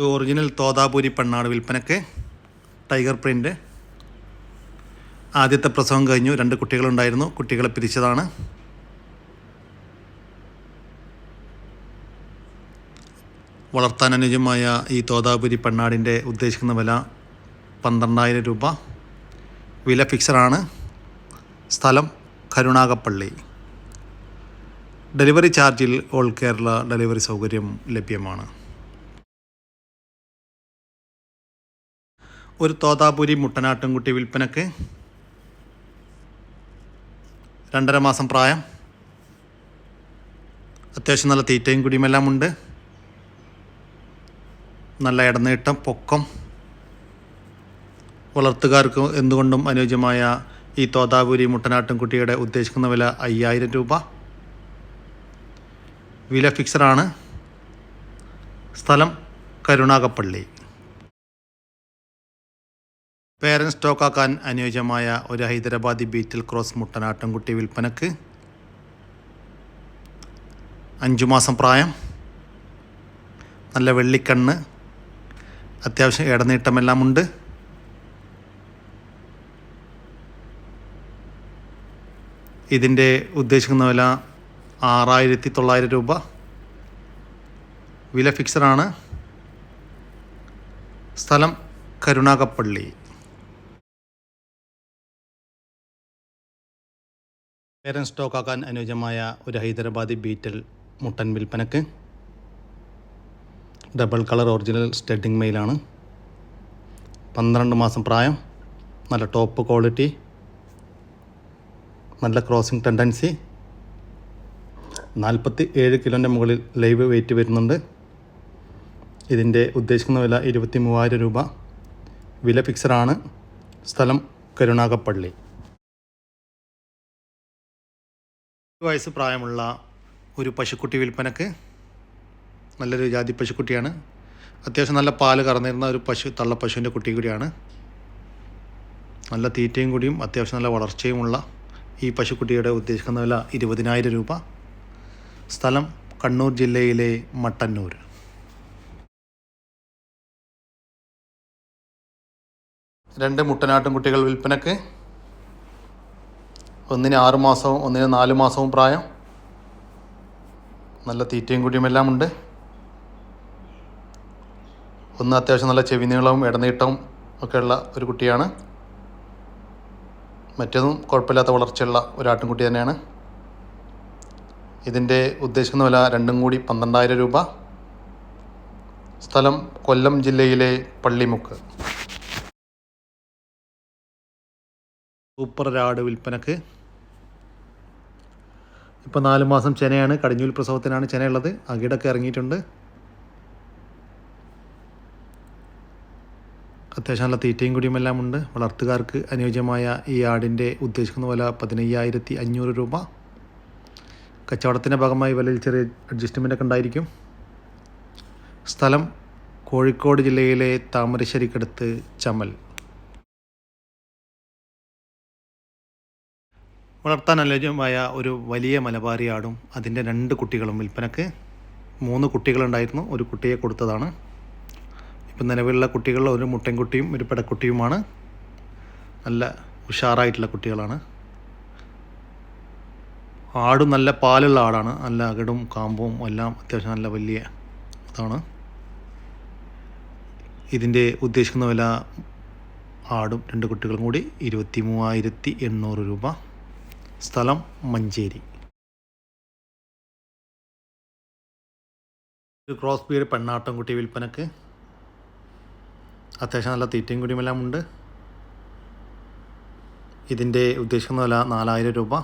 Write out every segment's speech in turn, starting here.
Original തോതാപൂരി പെണ്ണാട് വിൽപ്പനക്ക് tiger print ആദ്യത്തെ പ്രസവം കഴിഞ്ഞു. രണ്ട് കുട്ടികളുണ്ടായിരുന്നു. കുട്ടികളെ പിരിച്ചതാണ്. വളർത്താൻ അനുയോജ്യമായ ഈ തോതാപുരി പെണ്ണാടിന്റെ ഉദ്ദേശിക്കുന്ന വില പന്ത്രണ്ടായിരം രൂപ. വില ഫിക്സറാണ് സ്ഥലം കരുണാകപ്പള്ളി ഡെലിവറി ചാർജിൽ ഓൾ കേരള ഡെലിവറി സൗകര്യം ലഭ്യമാണ്. ഒരു തോതാപുരി മുട്ടനാട്ടുംകുട്ടി വിൽപ്പനക്ക് രണ്ടര മാസം പ്രായം. അത്യാവശ്യം നല്ല തീറ്റയും കുടിയുമെല്ലാം ഉണ്ട്. നല്ല ഇടനീട്ടം പൊക്കം. വളർത്തുകാർക്ക് എന്തുകൊണ്ടും അനുയോജ്യമായ ഈ തോതാപുരി മുട്ടനാട്ടുംകുട്ടിയുടെ ഉദ്ദേശിക്കുന്ന വില അയ്യായിരം രൂപ. വില ഫിക്സഡാണ് സ്ഥലം കരുണാകപ്പള്ളി. പേരൻ സ്റ്റോക്കാക്കാൻ അനുയോജ്യമായ ഒരു ഹൈദരാബാദി ബീറ്റിൽ ക്രോസ് മുട്ടനാട്ടൻകുട്ടി വിൽപ്പനക്ക് അഞ്ചു മാസം പ്രായം നല്ല വെള്ളിക്കണ്ണ് അത്യാവശ്യം ഇടനീട്ടമെല്ലാം ഉണ്ട്. ഇതിന്റെ ഉദ്ദേശിക്കുന്ന വില ആറായിരത്തി തൊള്ളായിരം രൂപ. വില ഫിക്സഡാണ്. സ്ഥലം കരുണാകപ്പള്ളി. പേരൻ സ്റ്റോക്കാക്കാൻ അനുയോജ്യമായ ഒരു ഹൈദരാബാദി ബീറ്റൽ മുട്ടൻ വിൽപ്പനക്ക്. ഡബിൾ കളർ ഒറിജിനൽ സ്റ്റഡിങ് മെയിലാണ്. പന്ത്രണ്ട് മാസം പ്രായം നല്ല ടോപ്പ് ക്വാളിറ്റി നല്ല ക്രോസിംഗ് ടെൻഡൻസി. നാൽപ്പത്തി ഏഴ് കിലോന്റെ മുകളിൽ ലൈവ് വെയിറ്റ് വരുന്നുണ്ട്. ഇതിന്റെ ഉദ്ദേശിക്കുന്ന വില ഇരുപത്തി മൂവായിരം രൂപ. വില ഫിക്സറാണ് സ്ഥലം കരുണാകപ്പള്ളി വയസ്സ് പ്രായമുള്ള ഒരു പശുക്കുട്ടി വിൽപ്പനക്ക് നല്ലൊരു ജാതി പശുക്കുട്ടിയാണ്. അത്യാവശ്യം നല്ല പാൽ കറന്നിരുന്ന ഒരു പശു തള്ള പശുവിന്റെ കുട്ടി കൂടിയാണ്. നല്ല തീറ്റയും കൂടിയും അത്യാവശ്യം നല്ല വളർച്ചയുമുള്ള ഈ പശുക്കുട്ടിയുടെ ഉദ്ദേശിക്കുന്ന വില ഇരുപതിനായിരം രൂപ. സ്ഥലം കണ്ണൂർ ജില്ലയിലെ മട്ടന്നൂർ. രണ്ട് മുട്ടനാട്ടും കുട്ടികൾ വിൽപ്പനക്ക് ഒന്നിന് ആറ് മാസവും ഒന്നിന് നാല് മാസവും പ്രായം. നല്ല തീറ്റയും കുടിയും എല്ലാം ഉണ്ട്. ഒന്ന് അത്യാവശ്യം നല്ല ചെവി നീളവും ഇടനീട്ടവും ഒക്കെയുള്ള ഒരു കുട്ടിയാണ്. മറ്റൊന്നും കുഴപ്പമില്ലാത്ത വളർച്ചയുള്ള ഒരു ആട്ടിൻകുട്ടി തന്നെയാണ്. ഇതിന്റെ ഉദ്ദേശിക്കുന്ന വില രണ്ടും കൂടി പന്ത്രണ്ടായിരം രൂപ. സ്ഥലം കൊല്ലം ജില്ലയിലെ പള്ളിമുക്ക്. സൂപ്പർ രാട് വിൽപ്പനക്ക് ഇപ്പോൾ നാല് മാസം ചെനയാണ് കടിഞ്ഞൂൽ പ്രസവത്തിനാണ് ചെനയുള്ളത് അകിടൊക്കെ ഇറങ്ങിയിട്ടുണ്ട്. അത്യാവശ്യം നല്ല തീറ്റയും കുടിയും എല്ലാം ഉണ്ട്. വളർത്തുകാർക്ക് അനുയോജ്യമായ ഈ ആടിന്റെ ഉദ്ദേശിക്കുന്ന വില പതിനയ്യായിരത്തി അഞ്ഞൂറ് രൂപ. കച്ചവടത്തിന്റെ ഭാഗമായി വിലയിൽ ചെറിയ അഡ്ജസ്റ്റ്മെന്റ് ഒക്കെ ഉണ്ടായിരിക്കും. സ്ഥലം കോഴിക്കോട് ജില്ലയിലെ താമരശ്ശേരിക്കടുത്ത് ചമൽ വളർത്താൻ അനുയോജ്യമായ ഒരു വലിയ മലബാരി ആടും അതിന്റെ രണ്ട് കുട്ടികളും. വിൽപ്പനക്ക് മൂന്ന് കുട്ടികളുണ്ടായിരുന്നു. ഒരു കുട്ടിയെ കൊടുത്തതാണ്. ഇപ്പം നിലവിലുള്ള കുട്ടികൾ ഒരു മുട്ടൻകുട്ടിയും ഒരു പെടക്കുട്ടിയുമാണ്. നല്ല ഉഷാറായിട്ടുള്ള കുട്ടികളാണ്. ആടും നല്ല പാലുള്ള ആടാണ്. നല്ല അകടും കാമ്പും എല്ലാം അത്യാവശ്യം നല്ല വലിയ ഇതാണ്. ഇതിന്റെ ഉദ്ദേശിക്കുന്ന വില ആടും രണ്ട് കുട്ടികളും കൂടി ഇരുപത്തി മൂവായിരത്തി എണ്ണൂറ് രൂപ. സ്ഥലം മഞ്ചേരി. ക്രോസ് ബീഡ് പെണ്ണാട്ടം കുട്ടി വിൽപ്പനക്ക്. അത്യാവശ്യം നല്ല തീറ്റയും കുടിയുമെല്ലാം ഉണ്ട്. ഇതിന്റെ ഉദ്ദേശിക്കുന്ന വില നാലായിരം രൂപ.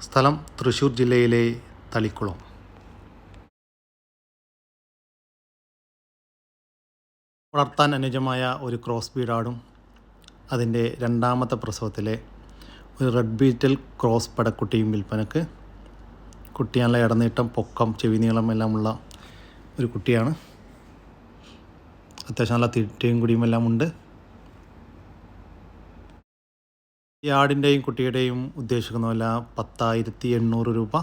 സ്ഥലം തൃശ്ശൂർ ജില്ലയിലെ തളിക്കുളം. വളർത്താൻ അനുജമായ ഒരു ക്രോസ് ബീഡാടും അതിന്റെ രണ്ടാമത്തെ പ്രസവത്തിലെ ഒരു റെഡ് ബീറ്റൽ ക്രോസ് പടക്കുട്ടിയും വിൽപ്പനക്ക്. കുട്ടി ഇടനീട്ടം പൊക്കം ചെവി നീളം എല്ലാമുള്ള ഒരു കുട്ടിയാണ്. അത്യാവശ്യം നല്ല തീറ്റയും കുടിയും എല്ലാം ഉണ്ട് ഈ ആടിന്റെയും കുട്ടിയുടെയും ഉദ്ദേശിക്കുന്ന വില പത്തായിരത്തി എണ്ണൂറ് രൂപ.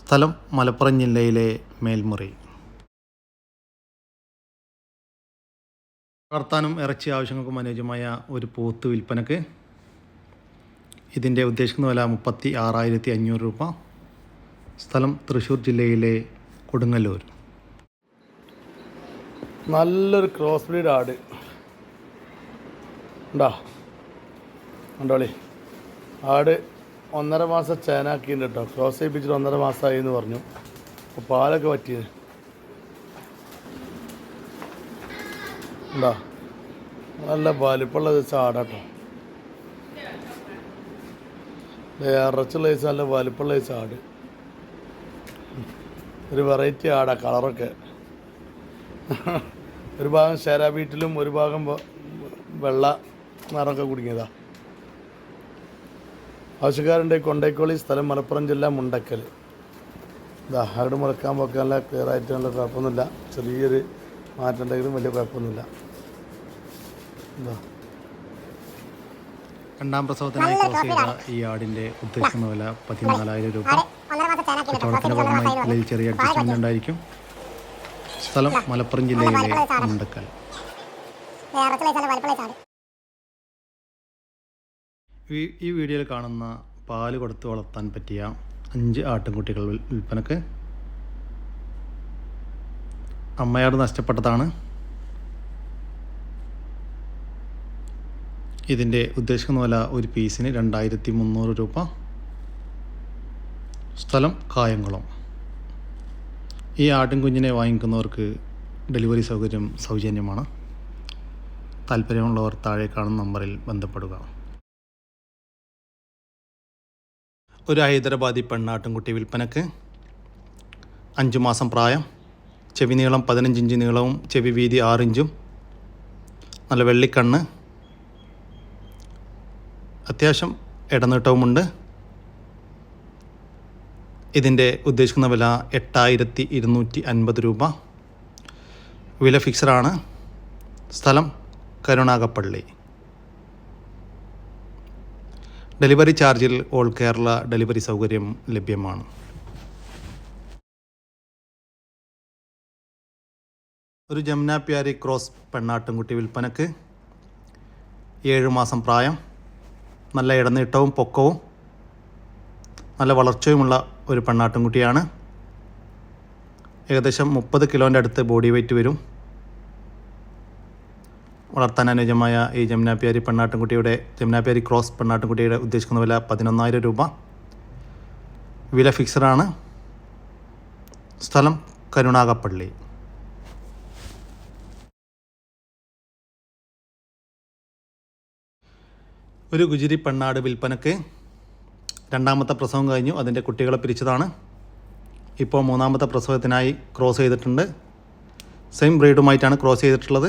സ്ഥലം മലപ്പുറം ജില്ലയിലെ മേൽമുറി. വളർത്താനും ഇറച്ചി ആവശ്യങ്ങൾക്കും അനുയോജ്യമായ ഒരു പോത്ത് വിൽപ്പനക്ക് ഇതിന്റെ ഉദ്ദേശിക്കുന്ന വില മുപ്പത്തി ആറായിരത്തി അഞ്ഞൂറ് രൂപ. സ്ഥലം തൃശ്ശൂർ ജില്ലയിലെ കൊടുങ്ങല്ലൂർ. നല്ലൊരു ക്രോസ് ബ്രീഡ് ആട്. ഉണ്ടോ ഉണ്ടോളി ആട് ഒന്നര മാസം ചേനാക്കിയിട്ടുണ്ട് കേട്ടോ ക്രോസ് ചെയ്യിപ്പിച്ചിട്ട് ഒന്നര മാസമായി എന്ന് പറഞ്ഞു. അപ്പോൾ പാലൊക്കെ പറ്റിയത്. ഉണ്ടോ നല്ല വലിപ്പമുള്ള ചാടാട്ടോ. ഇറച്ചുള്ള ദിവസം നല്ല വലിപ്പമുള്ള ചാട്. ഒരു വെറൈറ്റി ആടാ കളറൊക്കെ. ഒരു ഭാഗം ശരാ വീട്ടിലും ഒരു ഭാഗം വെള്ള നിറമൊക്കെ കുടുങ്ങിയതാ. ആവശ്യക്കാരുണ്ട് കൊണ്ടേക്കോളി സ്ഥലം മലപ്പുറം ജില്ല മുണ്ടക്കൽ. ഇതാ ആരുടെ മുളക്കാൻ പോക്കാൻ നല്ല ക്ലിയർ ആയിട്ട് നല്ല കുഴപ്പമൊന്നുമില്ല. ചെറിയൊരു മാറ്റം ഉണ്ടെങ്കിലും വലിയ കുഴപ്പമൊന്നുമില്ല. ഇതാ രണ്ടാം പ്രസവത്തിനായി ക്ലോസ് ചെയ്ത ഈ ആടിന്റെ ഉദ്ദേശിക്കുന്ന വില പതിനാലായിരം രൂപ. കച്ചവടത്തിന് ഭാഗമായി ഇതിൽ ചെറിയ അഡ്ജസ്റ്റ്മെന്റ് ഉണ്ടായിരിക്കും. സ്ഥലം മലപ്പുറം ജില്ലയിലെ മുണ്ടക്കൽ ഈ ഈ വീഡിയോയിൽ കാണുന്ന പാൽ കൊടുത്ത് വളർത്താൻ പറ്റിയ അഞ്ച് ആട്ടിൻകുട്ടികൾ വിൽ- വിൽപ്പനക്ക് അമ്മയാട് നഷ്ടപ്പെട്ടതാണ്. ഇതിന്റെ ഉദ്ദേശിക്കുന്ന വില ഒരു പീസിന് രണ്ടായിരത്തി മുന്നൂറ് രൂപ. സ്ഥലം കായംകുളം. ഈ ആട്ടിൻകുഞ്ഞിനെ വാങ്ങിക്കുന്നവർക്ക് ഡെലിവറി സൗകര്യം സൗജന്യമാണ്. താല്പര്യമുള്ളവർ താഴെ കാണുന്ന നമ്പറിൽ ബന്ധപ്പെടുക. ഒരു ഹൈദരാബാദി പെണ്ണാട്ടിൻകുട്ടി വിൽപ്പനക്ക് അഞ്ചു മാസം പ്രായം. ചെവി നീളം പതിനഞ്ച് ഇഞ്ച് നീളവും ചെവി വീതി ആറിഞ്ചും നല്ല വെള്ളിക്കണ്ണ് അത്യാവശ്യം ഇടനീട്ടവുമുണ്ട്. ഇതിന്റെ ഉദ്ദേശിക്കുന്ന വില എട്ടായിരത്തി ഇരുന്നൂറ്റി അൻപത് രൂപ. വില ഫിക്സഡാണ്. സ്ഥലം കരുണാകപ്പള്ളി ഡെലിവറി ചാർജിൽ ഓൾ കേരള ഡെലിവറി സൗകര്യം ലഭ്യമാണ്. ഒരു ജമുന പ്യാരി ക്രോസ് പെണ്ണാട്ടുംകുട്ടി വിൽപ്പനക്ക്. ഏഴ് മാസം പ്രായം. നല്ല ഇടനീട്ടവും പൊക്കവും. നല്ല വളർച്ചയുമുള്ള ഒരു പെണ്ണാട്ടുംകുട്ടിയാണ്. ഏകദേശം മുപ്പത് കിലോന്റെ അടുത്ത് ബോഡി വെയ്റ്റ് വരും. വളർത്താൻ അനുയോജ്യമായ ഈ ജമുനാപ്യാരി പെണ്ണാട്ടുംകുട്ടിയുടെ ജമുനാപ്യാരി ക്രോസ് പെണ്ണാട്ടുംകുട്ടിയുടെ ഉദ്ദേശിക്കുന്ന വില പതിനൊന്നായിരം രൂപ. വില ഫിക്സഡാണ്. സ്ഥലം കരുണാകപ്പള്ളി. ഒരു ഗുജിരി പെണ്ണാട് വിൽപ്പനക്ക് രണ്ടാമത്തെ പ്രസവം കഴിഞ്ഞു. അതിന്റെ കുട്ടികളെ പിരിച്ചതാണ്. ഇപ്പോൾ മൂന്നാമത്തെ പ്രസവത്തിനായി ക്രോസ് ചെയ്തിട്ടുണ്ട്. സെയിം ബ്രീഡുമായിട്ടാണ് ക്രോസ് ചെയ്തിട്ടുള്ളത്.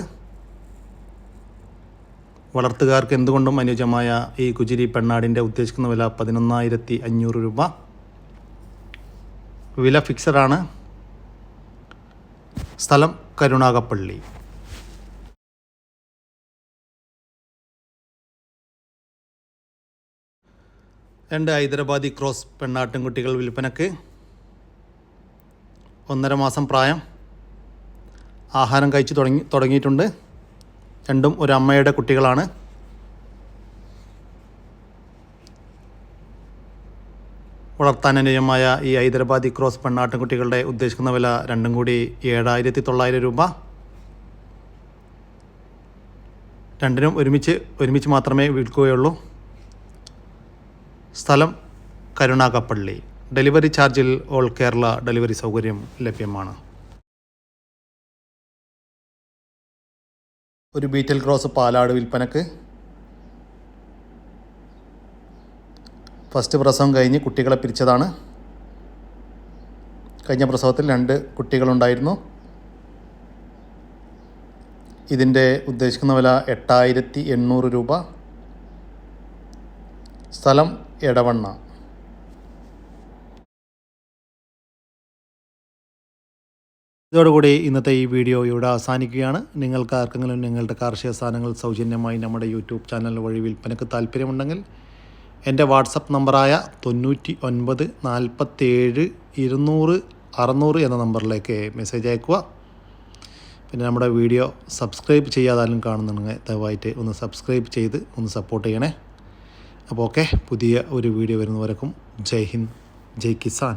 വളർത്തുകാർക്ക് എന്തുകൊണ്ടും അനുയോജ്യമായ ഈ കുജിരി പെണ്ണാടിന്റെ ഉദ്ദേശിക്കുന്ന വില പതിനൊന്നായിരത്തി അഞ്ഞൂറ് രൂപ. വില ഫിക്സഡാണ് സ്ഥലം കരുണാകപ്പള്ളി. രണ്ട് ഹൈദരാബാദി ക്രോസ് പെണ്ണാട്ടിൻകുട്ടികൾ വിൽപ്പനക്ക് ഒന്നര മാസം പ്രായം. ആഹാരം കഴിച്ച് തുടങ്ങി തുടങ്ങിയിട്ടുണ്ട്. രണ്ടും ഒരു അമ്മയുടെ കുട്ടികളാണ്. വളർത്താൻ അനുയോജ്യമായ ഈ ഹൈദരാബാദി ക്രോസ് പെണ്ണാട്ടിൻകുട്ടികളുടെ ഉദ്ദേശിക്കുന്ന വില രണ്ടും കൂടി ഏഴായിരത്തി തൊള്ളായിരം രൂപ. രണ്ടിനും ഒരുമിച്ച് ഒരുമിച്ച് മാത്രമേ വിൽക്കുകയുള്ളൂ. സ്ഥലം കരുണാകപ്പള്ളി. ഡെലിവറി ചാർജിൽ ഓൾ കേരള ഡെലിവറി സൗകര്യം ലഭ്യമാണ്. ഒരു ബീറ്റൽ ക്രോസ് പാലാട് വിൽപ്പനക്ക്. ഫസ്റ്റ് പ്രസവം കഴിഞ്ഞ് കുട്ടികളെ പിരിച്ചതാണ്. കഴിഞ്ഞ പ്രസവത്തിൽ രണ്ട് കുട്ടികളുണ്ടായിരുന്നു. ഇതിന്റെ ഉദ്ദേശിക്കുന്ന വില എട്ടായിരത്തി എണ്ണൂറ് രൂപ. സ്ഥലം എടവണ്ണ. ഇതോടുകൂടി ഇന്നത്തെ ഈ വീഡിയോ ഇവിടെ അവസാനിക്കുകയാണ്. നിങ്ങൾക്ക് ആർക്കെങ്കിലും നിങ്ങളുടെ കാർഷിക സാധനങ്ങൾ സൗജന്യമായി നമ്മുടെ യൂട്യൂബ് ചാനൽ വഴി വിൽപ്പനയ്ക്ക് താല്പര്യമുണ്ടെങ്കിൽ എന്റെ വാട്സപ്പ് നമ്പറായ തൊണ്ണൂറ്റി ഒൻപത് നാൽപ്പത്തേഴ് ഇരുന്നൂറ് അറുന്നൂറ് എന്ന നമ്പറിലേക്ക് മെസ്സേജ് അയക്കുക പിന്നെ നമ്മുടെ വീഡിയോ സബ്സ്ക്രൈബ് ചെയ്യാതാലും കാണുന്നുണ്ടെങ്കിൽ ദയവായിട്ട് ഒന്ന് സബ്സ്ക്രൈബ് ചെയ്ത് ഒന്ന് സപ്പോർട്ട് ചെയ്യണേ. അപ്പോൾ ഓക്കെ പുതിയ ഒരു വീഡിയോ വരുന്നവരക്കും ജയ് ഹിന്ദ് ജയ് കിസാൻ.